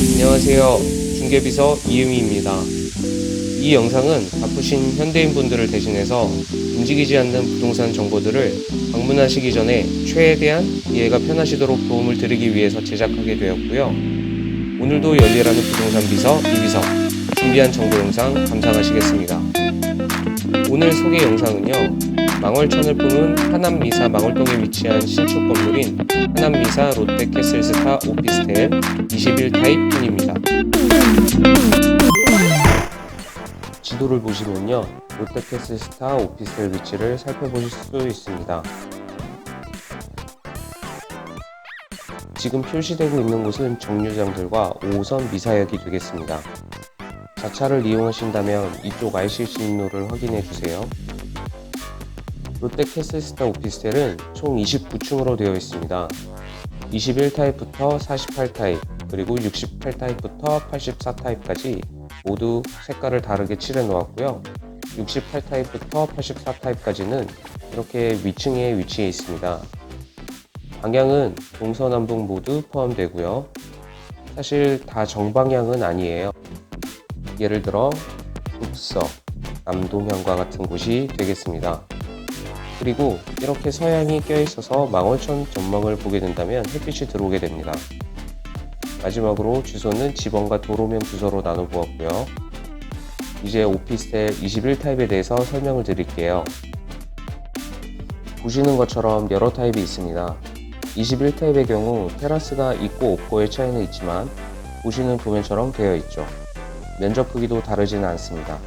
안녕하세요. 중개비서 이유미입니다. 이 영상은 바쁘신 현대인분들을 대신해서 움직이지 않는 부동산 정보들을 방문하시기 전에 최대한 이해가 편하시도록 도움을 드리기 위해서 제작하게 되었고요. 오늘도 열일하는 부동산 비서 이비서 준비한 정보 영상 감상하시겠습니다. 오늘 소개 영상은요. 망월천을 품은 하남미사 망월동에 위치한 신축 건물인 하남미사 롯데캐슬스타 오피스텔 21타입 편입니다. 지도를 보시면요. 롯데캐슬스타 오피스텔 위치를 살펴보실 수 있습니다. 지금 표시되고 있는 곳은 정류장들과 5호선 미사역이 되겠습니다. 자차를 이용하신다면 이쪽 IC 신호를 확인해 주세요. 롯데 캐슬스타 오피스텔은 총 29층으로 되어 있습니다. 21타입부터 48타입, 그리고 68타입부터 84타입까지 모두 색깔을 다르게 칠해 놓았고요. 68타입부터 84타입까지는 이렇게 위층에 위치해 있습니다. 방향은 동서남북 모두 포함되고요. 사실 다 정방향은 아니에요. 예를 들어 북서, 남동향과 같은 곳이 되겠습니다. 그리고 이렇게 서양이 껴있어서 망월천 전망을 보게 된다면 햇빛이 들어오게 됩니다. 마지막으로 주소는 집원과 도로명 주소로 나눠 보았고요. 이제 오피스텔 21타입에 대해서 설명을 드릴게요. 보시는 것처럼 여러 타입이 있습니다. 21타입의 경우 테라스가 있고 없고의 차이는 있지만 보시는 도면처럼 되어 있죠. 면적 크기도 다르지는 않습니다.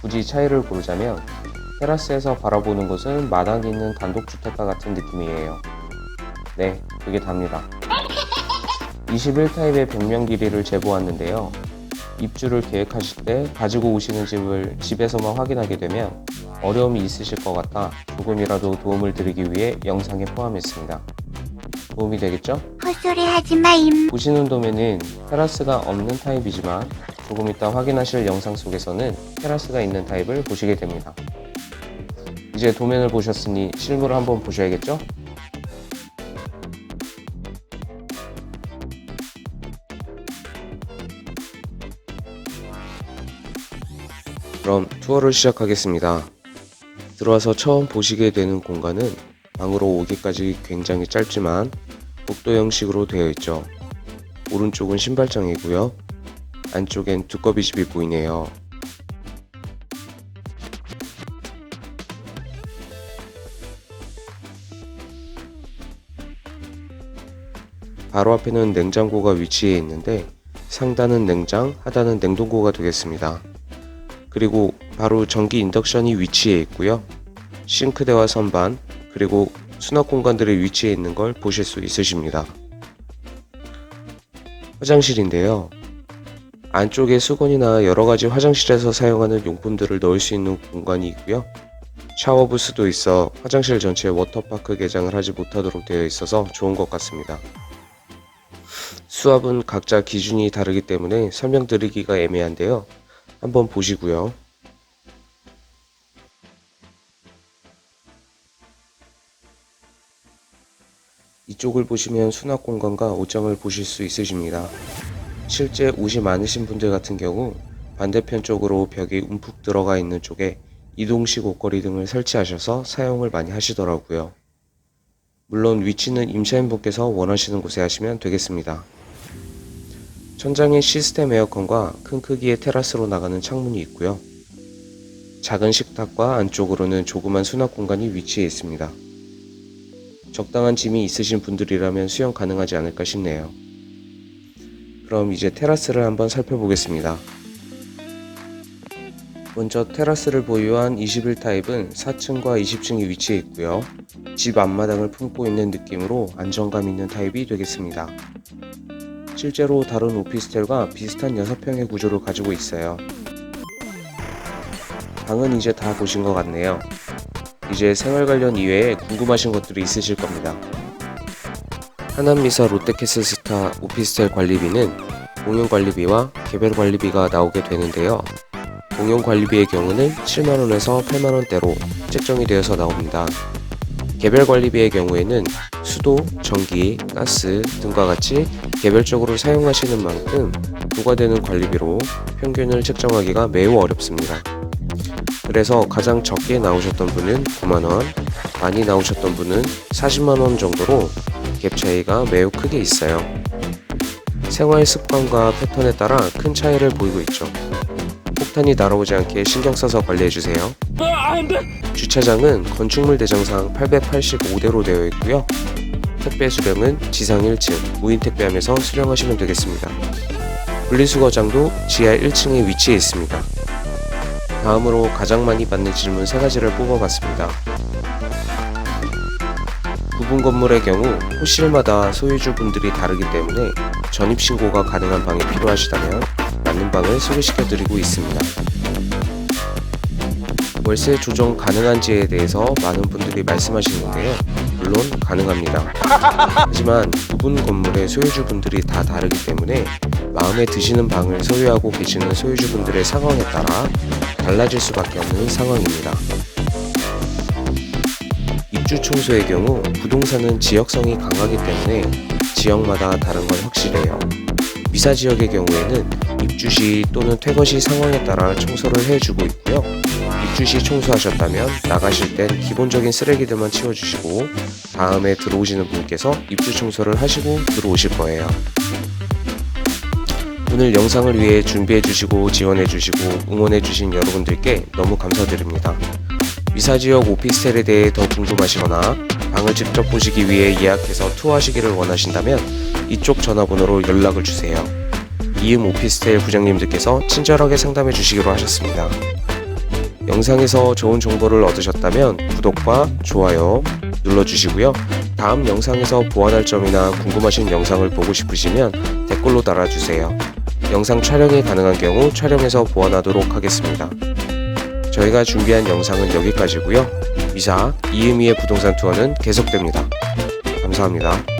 굳이 차이를 고르자면 테라스에서 바라보는 곳은 마당이 있는 단독주택가 같은 느낌이에요. 네, 그게 답니다. 21타입의 벽면 길이를 재보았는데요. 입주를 계획하실 때 가지고 오시는 집을 집에서만 확인하게 되면 어려움이 있으실 것 같아 조금이라도 도움을 드리기 위해 영상에 포함했습니다. 도움이 되겠죠? 헛소리 하지 마, 임. 보시는 도면은 테라스가 없는 타입이지만 조금 이따 확인하실 영상 속에서는 테라스가 있는 타입을 보시게 됩니다. 이제 도면을 보셨으니 실물을 한번 보셔야겠죠? 그럼 투어를 시작하겠습니다. 들어와서 처음 보시게 되는 공간은 방으로 오기까지 굉장히 짧지만 복도 형식으로 되어 있죠. 오른쪽은 신발장이고요. 안쪽엔 두꺼비 집이 보이네요. 바로 앞에는 냉장고가 위치해 있는데 상단은 냉장, 하단은 냉동고가 되겠습니다. 그리고 바로 전기 인덕션이 위치해 있고요. 싱크대와 선반, 그리고 수납 공간들이 위치해 있는 걸 보실 수 있으십니다. 화장실인데요. 안쪽에 수건이나 여러 가지 화장실에서 사용하는 용품들을 넣을 수 있는 공간이 있고요. 샤워 부스도 있어 화장실 전체에 워터파크 개장을 하지 못하도록 되어 있어서 좋은 것 같습니다. 수압은 각자 기준이 다르기 때문에 설명드리기가 애매한데요. 한번 보시고요. 이쪽을 보시면 수납 공간과 옷장을 보실 수 있으십니다. 실제 옷이 많으신 분들 같은 경우 반대편 쪽으로 벽이 움푹 들어가 있는 쪽에 이동식 옷걸이 등을 설치하셔서 사용을 많이 하시더라고요. 물론 위치는 임차인분께서 원하시는 곳에 하시면 되겠습니다. 천장에 시스템 에어컨과 큰 크기의 테라스로 나가는 창문이 있고요. 작은 식탁과 안쪽으로는 조그만 수납 공간이 위치해 있습니다. 적당한 짐이 있으신 분들이라면 수영 가능하지 않을까 싶네요. 그럼 이제 테라스를 한번 살펴보겠습니다. 먼저 테라스를 보유한 21타입은 4층과 20층이 위치해 있고요. 집 앞마당을 품고 있는 느낌으로 안정감 있는 타입이 되겠습니다. 실제로 다른 오피스텔과 비슷한 6평의 구조를 가지고 있어요. 방은 이제 다 보신 것 같네요. 이제 생활 관련 이외에 궁금하신 것들이 있으실 겁니다. 하남미사 롯데캐슬 스타 오피스텔 관리비는 공용 관리비와 개별 관리비가 나오게 되는데요. 공용 관리비의 경우는 7만원에서 8만원대로 책정이 되어서 나옵니다. 개별 관리비의 경우에는 수도, 전기, 가스 등과 같이 개별적으로 사용하시는 만큼 부과되는 관리비로 평균을 책정하기가 매우 어렵습니다. 그래서 가장 적게 나오셨던 분은 9만원, 많이 나오셨던 분은 40만원 정도로 갭 차이가 매우 크게 있어요. 생활 습관과 패턴에 따라 큰 차이를 보이고 있죠. 폭탄이 날아오지 않게 신경 써서 관리해주세요. 주차장은 건축물 대장상 885대로 되어 있고요. 택배 수령은 지상 1층 무인 택배함에서 수령하시면 되겠습니다. 분리수거장도 지하 1층에 위치해 있습니다. 다음으로 가장 많이 받는 질문 3가지를 뽑아봤습니다. 부분 건물의 경우 호실마다 소유주분들이 다르기 때문에 전입신고가 가능한 방이 필요하시다면 맞는 방을 소개시켜드리고 있습니다. 월세 조정 가능한지에 대해서 많은 분들이 말씀하시는데요. 물론 가능합니다. 하지만 부분 건물의 소유주분들이 다 다르기 때문에 마음에 드시는 방을 소유하고 계시는 소유주분들의 상황에 따라 달라질 수밖에 없는 상황입니다. 입주 청소의 경우 부동산은 지역성이 강하기 때문에 지역마다 다른 건 확실해요. 미사 지역의 경우에는 입주 시 또는 퇴거 시 상황에 따라 청소를 해주고 있고요. 입주 시 청소하셨다면 나가실 땐 기본적인 쓰레기들만 치워주시고 다음에 들어오시는 분께서 입주 청소를 하시고 들어오실 거예요. 오늘 영상을 위해 준비해주시고 지원해주시고 응원해주신 여러분들께 너무 감사드립니다. 미사지역 오피스텔에 대해 더 궁금하시거나 방을 직접 보시기 위해 예약해서 투어하시기를 원하신다면 이쪽 전화번호로 연락을 주세요. 이음 오피스텔 부장님들께서 친절하게 상담해 주시기로 하셨습니다. 영상에서 좋은 정보를 얻으셨다면 구독과 좋아요 눌러주시고요. 다음 영상에서 보완할 점이나 궁금하신 영상을 보고 싶으시면 댓글로 달아주세요. 영상 촬영이 가능한 경우 촬영해서 보완하도록 하겠습니다. 저희가 준비한 영상은 여기까지고요. 미사 이음이의 부동산 투어는 계속됩니다. 감사합니다.